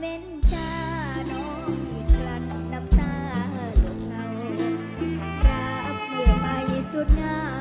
เว้นจ้าน้องกลั้นน้ำตาหลดเศร้ารักเมื่อไปสุดงา